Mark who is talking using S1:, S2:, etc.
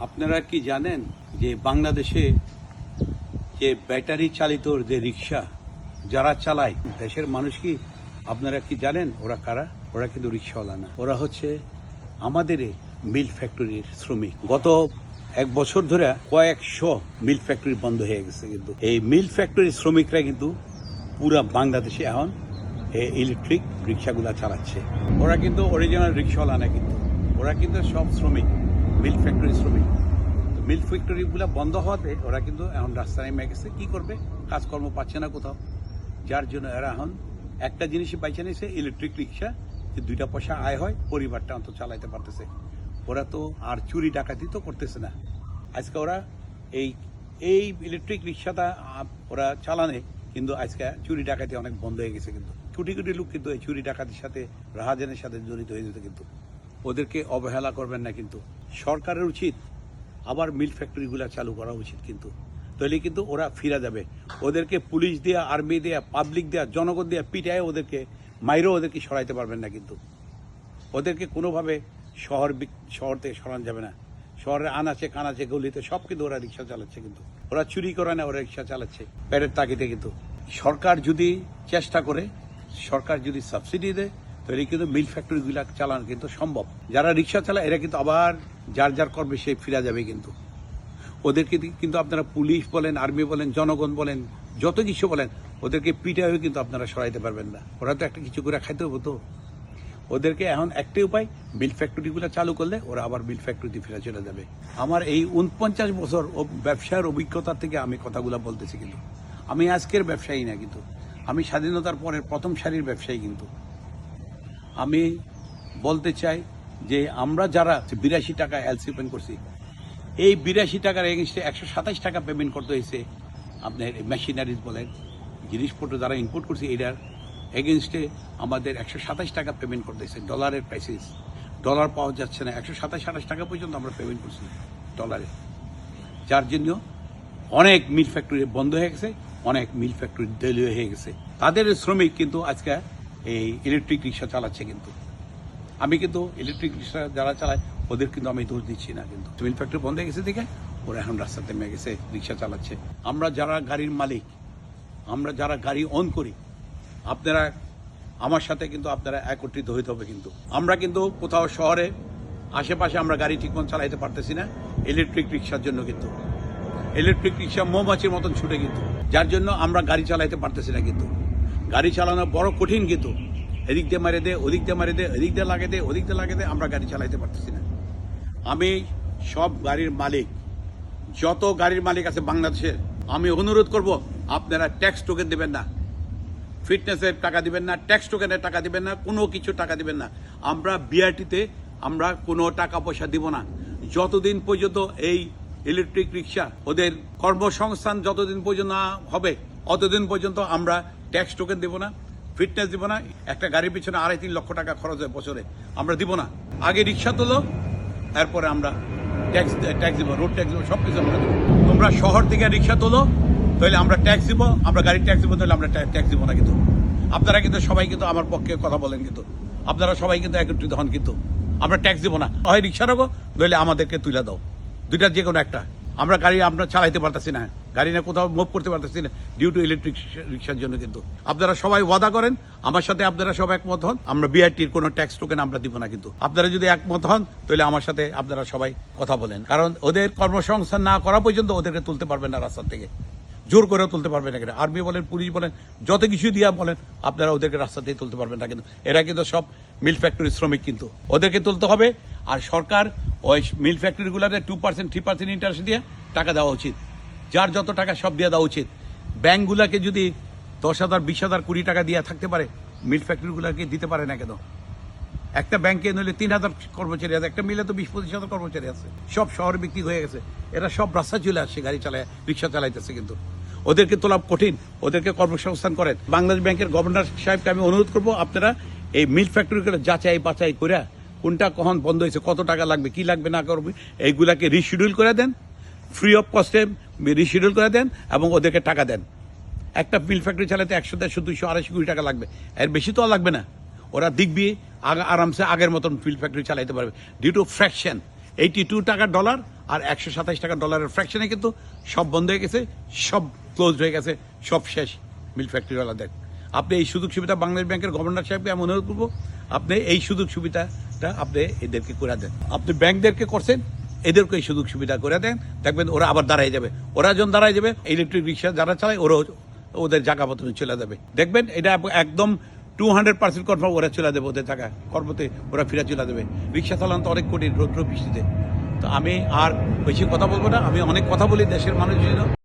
S1: আপনারা কি জানেন যে বাংলাদেশে যে ব্যাটারি চালিত যে রিক্সা যারা চালায়, দেশের মানুষ কি, আপনারা কি জানেন ওরা কারা? ওরা কিন্তু রিক্সাওয়ালা না। ওরা হচ্ছে আমাদের মিল ফ্যাক্টরির শ্রমিক। গত এক বছর ধরে কয়েকশো মিল ফ্যাক্টরি বন্ধ হয়ে গেছে কিন্তু। এই মিল ফ্যাক্টরির শ্রমিকরা কিন্তু পুরা বাংলাদেশে এখন এই ইলেকট্রিক রিক্সাগুলা চালাচ্ছে। ওরা কিন্তু অরিজিনাল রিক্সাওয়ালা না কিন্তু। ওরা কিন্তু সব শ্রমিক। মিল ফ্যাক্টরি শ্রমিক। তো মিল্ক ফ্যাক্টরিগুলো বন্ধ হওয়াতে ওরা কিন্তু এখন রাস্তায় নেমে গেছে। কী করবে? কাজকর্ম পাচ্ছে না কোথাও। যার জন্য এরা এখন একটা জিনিসই পাইছে নিছে ইলেকট্রিক রিক্সা যে দুইটা পয়সা আয় হয়, পরিবারটা অন্তত চালাইতে পারতেছে। ওরা তো আর চুরি ডাকাতি তো করতেছে না। আজকে ওরা এই এই ইলেকট্রিক রিক্সাটা ওরা চালানে, কিন্তু আজকে চুরি ডাকাতি অনেক বন্ধ হয়ে গেছে কিন্তু। কোটি কোটি লোক কিন্তু এই চুরি ডাকাতির সাথে, রাহাজানের সাথে জড়িত হয়ে যেত কিন্তু। ওদেরকে অবহেলা করবেন না কিন্তু। সরকারের উচিত। আবার মিল ফ্যাক্টরিগুলো চালু করা উচিত কিন্তু। তাহলে কিন্তু ওরা ফিরে যাবে। ওদেরকে পুলিশ দেয়া, আর্মি দেয়া, পাবলিক দেয়া, জনগণ দেয়া পিটায় ওদেরকে। মাইরেও ওদেরকে সরাইতে পারবেন না কিন্তু। ওদেরকে কোনোভাবে শহর শহর থেকে সরানো যাবে না। শহরে আনাচে কানাচে গলিতে সব কিন্তু ওরা রিক্সা চালাচ্ছে কিন্তু। ওরা চুরি করে না, ওরা রিক্সা চালাচ্ছে প্যারের তাগিদে কিন্তু। সরকার যদি চেষ্টা করে, সরকার যদি সাবসিডি দেয় তাহলে কিন্তু মিল ফ্যাক্টরিগুলো চালানো কিন্তু সম্ভব। যারা রিক্সা চালায়, এরা কিন্তু আবার যার যার কর্মে সে ফিরে যাবে কিন্তু। ওদেরকে কিন্তু আপনারা পুলিশ বলেন আর্মি বলেন, জনগণ বলেন, যত কিছু বলেন, ওদেরকে পিটাইও কিন্তু আপনারা সরাইতে পারবেন না। ওরা তো একটা কিছু করে খাইতে হতো ওদেরকে এখন একটাই উপায় মিল ফ্যাক্টরিগুলো চালু করলে ওরা আবার মিল ফ্যাক্টরিতে ফিরে চলে যাবে। আমার এই উনপঞ্চাশ বছর ব্যবসার অভিজ্ঞতা থেকে আমি কথাগুলো বলতেছি কিন্তু। আমি আজকের ব্যবসায়ী না কিন্তু। আমি স্বাধীনতার পরের প্রথম সারির ব্যবসায়ী কিন্তু। আমি বলতে চাই যে আমরা যারা বিরাশি টাকা এলসি পেমেন্ট করছি, এই বিরাশি টাকার এগেনস্টে একশো সাতাশ টাকা পেমেন্ট করতে হয়েছে আপনার মেশিনারিজ বলেন, জিনিসপত্র যারা ইম্পোর্ট করছে, এটার এগেনস্টে আমাদের একশো সাতাশ টাকা পেমেন্ট করতে হয়েছে ডলারের প্রাইসেস ডলার পাওয়া যাচ্ছে না, একশো সাতাশ আঠাশ টাকা পর্যন্ত আমরা পেমেন্ট করছি ডলারে যার জন্য অনেক মিল ফ্যাক্টরি বন্ধ হয়ে গেছে, অনেক মিল ফ্যাক্টরি দেলি হয়ে গেছে। তাদের শ্রমিক কিন্তু আজকে এই ইলেকট্রিক রিক্সা চালাচ্ছে কিন্তু। আমি কিন্তু ইলেকট্রিক রিক্সা যারা চালায়, ওদের কিন্তু আমি দোষ দিচ্ছি না কিন্তু। মিল ফ্যাক্টরি বন্ধ হয়ে গেছে দেখে, ওরা এখন রাস্তাতে নেমে গেছে রিক্সা চালাচ্ছে। আমরা যারা গাড়ির মালিক, আমরা যারা গাড়ি অন করি, আপনারা, আমার সাথে কিন্তু আপনারা একত্রিত হইতে হবে কিন্তু। আমরা কিন্তু কোথাও শহরে, আশেপাশে আমরা গাড়ি ঠিকমতো চালাইতে পারতেছি না ইলেকট্রিক রিক্সার জন্য কিন্তু। ইলেকট্রিক রিক্সা মৌমাছির মতন ছুটে কিন্তু। যার জন্য আমরা গাড়ি চালাইতে পারতেছি না কিন্তু। গাড়ি চালানো বড় কঠিন কিন্তু। এদিক দিয়ে মারে দে, ওদিক দিয়ে মারে দে, এদিক দিয়ে লাগে দে, ওদিক দিয়ে লাগে দে, আমরা গাড়ি চালাইতে পারতেছি না। আমি সব গাড়ির মালিক। যত গাড়ির মালিক আছে বাংলাদেশে, আমি অনুরোধ করব, আপনারা ট্যাক্স টোকেন দেবেন না। ফিটনেসের টাকা দিবেন না, ট্যাক্স টোকেনের টাকা দিবেন না, কোনো কিছু টাকা দিবেন না। আমরা বিআরটিতে আমরা কোনো টাকা পয়সা দিব না। যতদিন পর্যন্ত এই ইলেকট্রিক রিক্সা ওদের কর্মসংস্থান যতদিন পর্যন্ত না হবে, অতদিন পর্যন্ত আমরা ট্যাক্স টোকেন দিব না, ফিটনেস দিব না, একটা গাড়ির পিছনে আড়াই তিন লক্ষ টাকা খরচ হয় বছরে। আমরা দিব না। আগে রিক্সা তোলো, তারপরে আমরা ট্যাক্স ট্যাক্স দিব, রোড ট্যাক্স দিব সব কিছু আমরা দেবো। তোমরা শহর থেকে রিক্সা তোলো, তাহলে আমরা ট্যাক্স দিব, আমরা গাড়ির ট্যাক্স দিব, তাহলে আমরা ট্যাক্স দিব না কিন্তু। আপনারা কিন্তু সবাই কিন্তু আমার পক্ষে কথা বলেন কিন্তু। আপনারা সবাই কিন্তু একত্রিত হন কিন্তু। আমরা ট্যাক্স দিব না। হয় রিক্সা রাখো নইলে আমাদেরকে তুলে দাও। দুইটার যে কোনো একটা। আমরা গাড়ি আমরা চালাইতে পারতেছি না। গাড়ি না কোথাও মুভ করতে পারতেছি না ডিউ টু ইলেকট্রিক রিক্সার জন্য কিন্তু। আপনারা সবাই ওয়াদা করেন, আমার সাথে আপনারা সব একমত হন, আমরা বিআরটির কোনো ট্যাক্স টোকেন আমরা দিব না কিন্তু। আপনারা যদি একমত হন, তাহলে আমার সাথে আপনারা সবাই কথা বলেন। কারণ ওদের কর্মসংস্থান না করা পর্যন্ত ওদেরকে তুলতে পারবেন না রাস্তা থেকে। জোর করে তুলতে পারবেন না কিন্তু আর্মি বলেন পুলিশ বলেন, যত কিছু দিয়া বলেন, আপনারা ওদেরকে রাস্তা দিয়ে তুলতে পারবেন না কিন্তু। এরা কিন্তু সব মিল ফ্যাক্টরির শ্রমিক কিন্তু। ওদেরকে তুলতে হবে, আর সরকার ওই mill ফ্যাক্টরিগুলোতে two percent three percent interest দিয়ে টাকা দেওয়া উচিত। যার যত টাকা সব দিয়ে দেওয়া উচিত। ব্যাংকগুলোকে যদি দশ হাজার, বিশ হাজার, কুড়ি টাকা দিয়ে থাকতে পারে, মিল ফ্যাক্টরিগুলোকে দিতে পারে না কেন? একটা ব্যাংকে নইলে তিন হাজার কর্মচারী আছে, একটা মিলে তো বিশ, পঁচিশ হাজার কর্মচারী আছে। সব শহরে বিক্রি হয়ে গেছে। এরা সব রাস্তা চলে আসছে, গাড়ি চালায়, রিক্সা চালাইতেছে কিন্তু। ওদেরকে তোলা কঠিন, ওদেরকে কর্মসংস্থান করেন। বাংলাদেশ ব্যাংকের গভর্নর সাহেবকে আমি অনুরোধ করব, আপনারা এই মিল ফ্যাক্টরিগুলো যাচাই বাছাই করে কোনটা কখন বন্ধ হয়েছে, কত টাকা লাগবে, কি লাগবে না করবে, এইগুলাকে রিশিডিউল করে দেন। ফ্রি অফ কস্টে রিশিডিউল করে দেন এবং ওদেরকে টাকা দেন। একটা মিল ফ্যাক্টরি চালাতে একশো, দেড়শো, দুইশো, আড়াইশো কোটি টাকা লাগবে। এর বেশি তো লাগবে না। ওরা দিকবি আরামসে আগের মতন মিল ফ্যাক্টরি চালাইতে পারবে। Due to fraction eighty two টাকার ডলার আর একশো সাতাশ টাকা ডলারের ফ্র্যাকশনে কিন্তু সব বন্ধ হয়ে গেছে, সব ক্লোজ হয়ে গেছে, সব শেষ মিল ফ্যাক্টরিওয়ালাদের আপনি এই সুযোগ সুবিধা বাংলাদেশ ব্যাংকের গভর্নর সাহেবকে আমি অনুরোধ করব, আপনি এই সুযোগ সুবিধাটা আপনি এদেরকে করে দেন। আপনি ব্যাংকদেরকে করছেন এদেরকে এই সুযোগ সুবিধা করে দেন। দেখবেন ওরা আবার দাঁড়ায় যাবে। ওরা যখন দাঁড়ায় যাবে ইলেকট্রিক রিক্সা যারা চালায়, ওরাও ওদের জায়গা মতন চলে যাবে। দেখবেন এটা একদম টু হান্ড্রেড পার্সেন্ট কনফার্ম ওরা চলে দেবে ওদের জায়গা কর্মতে ওরা ফিরে চলে দেবে রিক্সা চালান তো অনেক কঠিন রৌদ্র বৃষ্টিতে। তো আমি আর বেশি কথা বলব না। আমি অনেক কথা বলি দেশের মানুষের জন্য